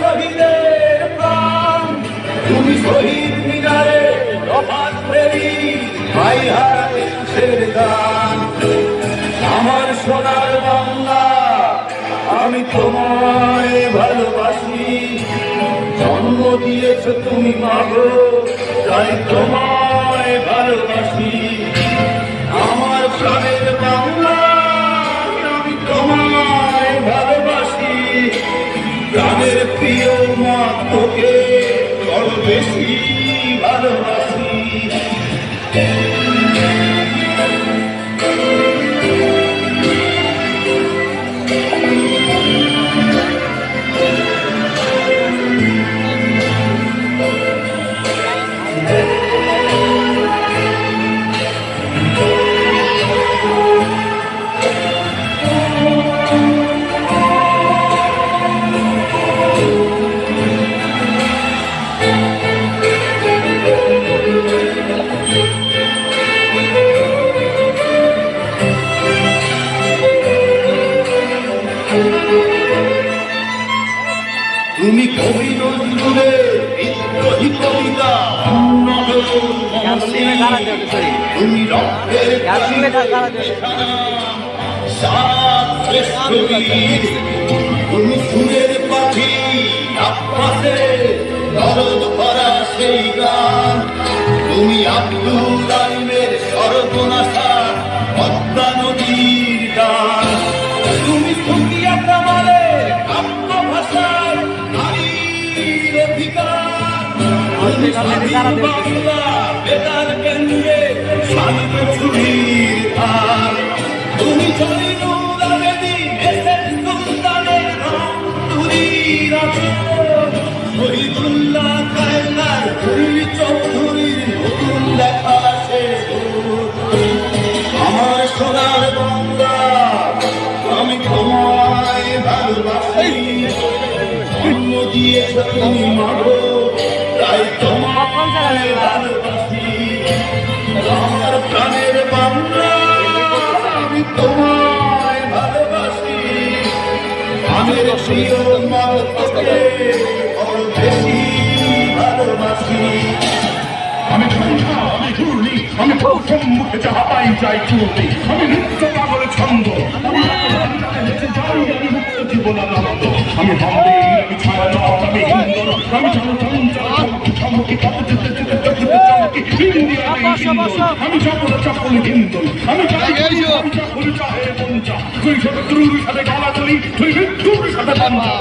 শহীদের প্রাণ। তুমি শহীদ মিনারে রফাত ফেরি ভাই হারাতের গান আমার সোনার বাংলা, আমি তোমায় ভালোবাসি। জন্ম দিয়েছ তুমি মাগো তাই তোমায় তুমি কবি কবিতা sorry। তুমি রক্তের। তুমি পাখি আব্বাসে দরদ ভরা সেই গান তুমি আব্দুল আলিমের সর্বনাশা তুমি স্বাধীন বাংলা বেতার কেন্দ্রে শান্ত ছুরির মাগো তাই তোমায় ভালোবাসি আমার প্রাণের বাংলা আমি তোমায় ভালোবাসি আমের প্রিয় মা বেশি ভালোবাসি আমি ঝঞ্ঝা আমি ঘূর্ণি আমি প্রথম মুখে যাহা পাই যাই চূর্ণি আমি নৃত্য পাগল ছন্দ আমি যাই আমি তুই শত্রুর সাথে গালাগালি তুই মৃত্যুর সাথে পাঞ্জা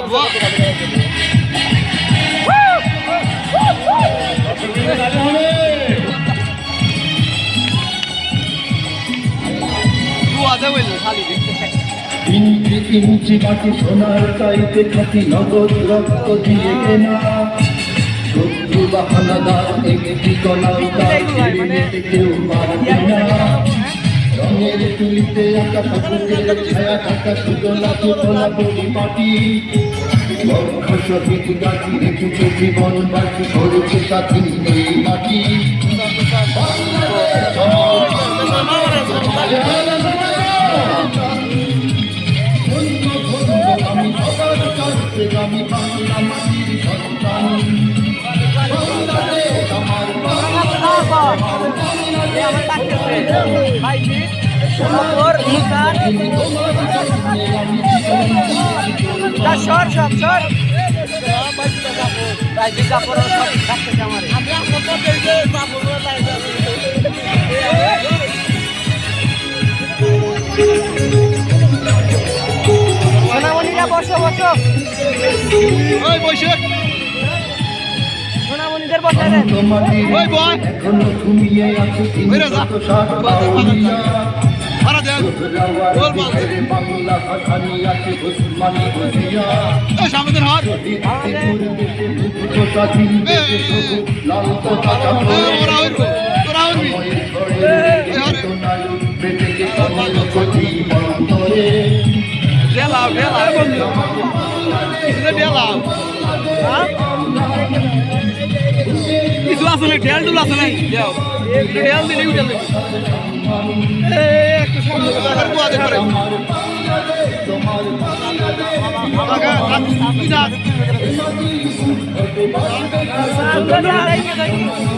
ইঞ্চি ইঞ্চি মাটি সোনার চাইতে খাতি নগদ রক্ত দিয়ে কেনা শত্রু বাহানাদার একটি কলাও তার কেউ না রঙের তুলিতে আঁকা ঠাকুরের ছায়া ঢাকা সুতলা সুতলা বলি মাটি লক্ষ শহীদ গাছি রেখেছে জীবন করেছে সাথী এই মাটি সর সব সর রাজি কাপড় থাকতেছে আমার সোনামণিরা বসো বসো। ওই বসে বাংলা কথা আছে না ঢেল টুল আছে নাই? ঢেল দিলে উঠে একটু সামনে টাকার কুয়াতে করে টাকা আপনি যান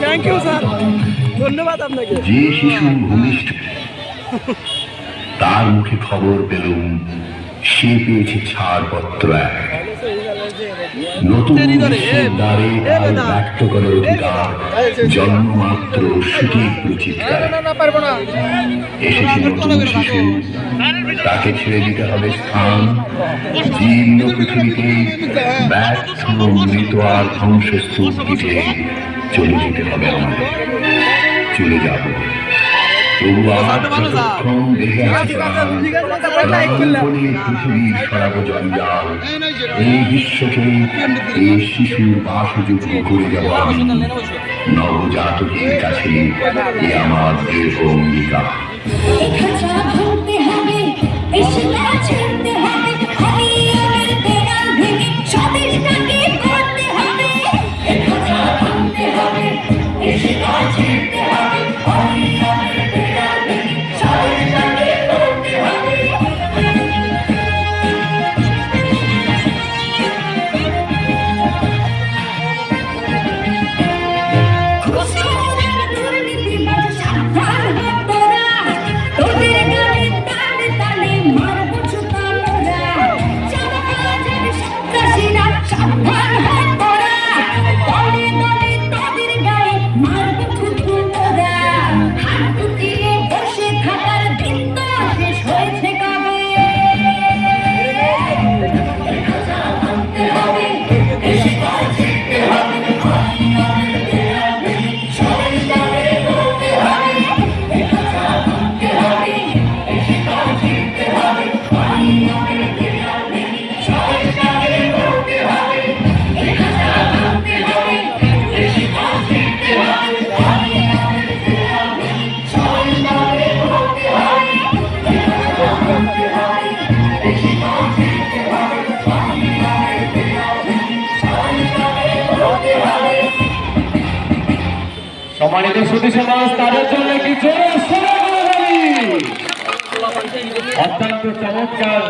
থ্যাংক ইউ স্যার ধন্যবাদ আপনাকে। যে শিশু ভূমিষ্ঠ তার মুখে খবর পেলুম সে পেয়েছে ছাড়পত্র এক। নতুন বিশ্বের দ্বারে তার ব্যক্ত করে অধিকার জন্মমাত্র সুতীব্র চিৎকার এসেছে নতুন শিশু। তাকে ছেড়ে দিতে হবে স্থান। জীর্ণ পৃথিবীতে ব্যর্থ মৃত আর ধ্বংসস্তূপ দিতে চলে যেতে হবে আমাদের। চলে যাব। এই বিশ্বকে এই শিশুর বাসযোগ্য করে নবজাতকের কাছে আমার দেশ অঙ্গীকার। সম্মানিত সুদী সমাজ, তাদের জন্য কিছু অত্যন্ত চমৎকার,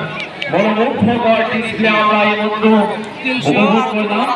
মনোমুগ্ধকর ডিসপ্লে আমরা এই মধ্যে উপভোগ করলাম।